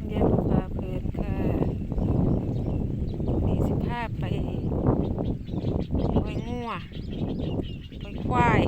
องแยมลูกปลาเพลินค่ะมีสิบห้าไปไปงัวไปควาย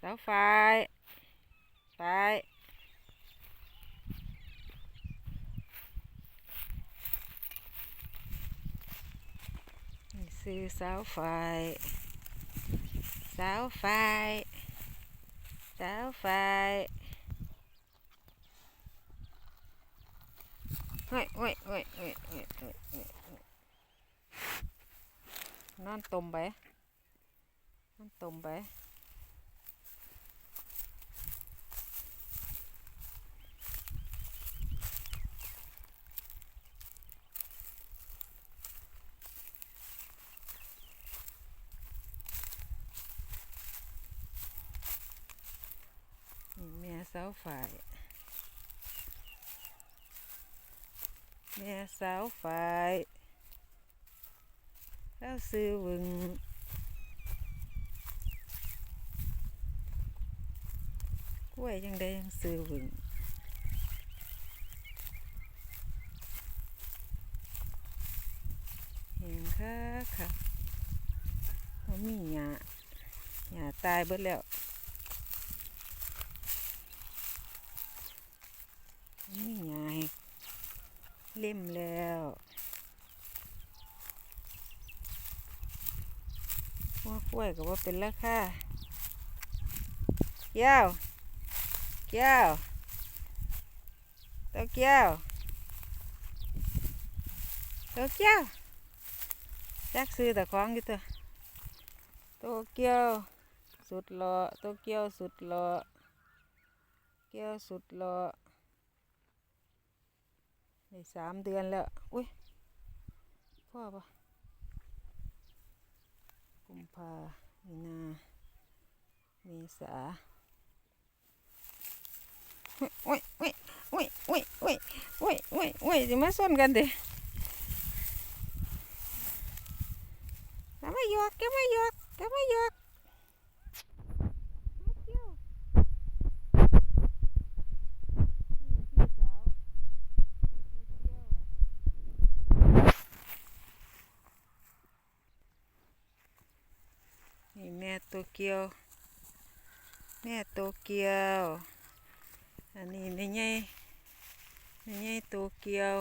แล้วไฟไฟซื้อเสาไฟเสาไฟเสาไฟเฮ้ยเฮ้ยเฮ้ยเฮ้ยเฮ้ยเฮ้ยนั่นตมไปนั่นตมไปาวฝ่าย แม่สาวฝ่ายแล้วซื้อวึงกล้วยยังได้ยังซื้อวึงเห็นค่ะค่ะมันมีหญ้าหญ้าตายเบิดแล้ว นี่ไงเล่มแล้วว่ากล้วยก็ว่าเป็นราคาเกี้ยวเกี้ยวต้าเกี้ยวต้าเกี้ยวจักซื้อแต่ของอยู่ตัวโตเกียวสุดหล่อโตเกียวสุดหล่อเกียวสุดหล่อ ได้สามเดือนแล้ว อุ้ยพ่อปะกุมภามีนาเมษาอุ้ยอุ้ยอุ้ยอุ้ยอุ้ยอุ้ยอุ้ยอุ้ยจะมาส้นกันดิแกไม่หยอกแกไม่ยอกแกไม่ยอกมาเที่ยวนี่พี่สาว นี่แม่ โตเกียว แม่โตเกียว อันนี้แม่ใหญ่แม่ใหญ่โตเกียว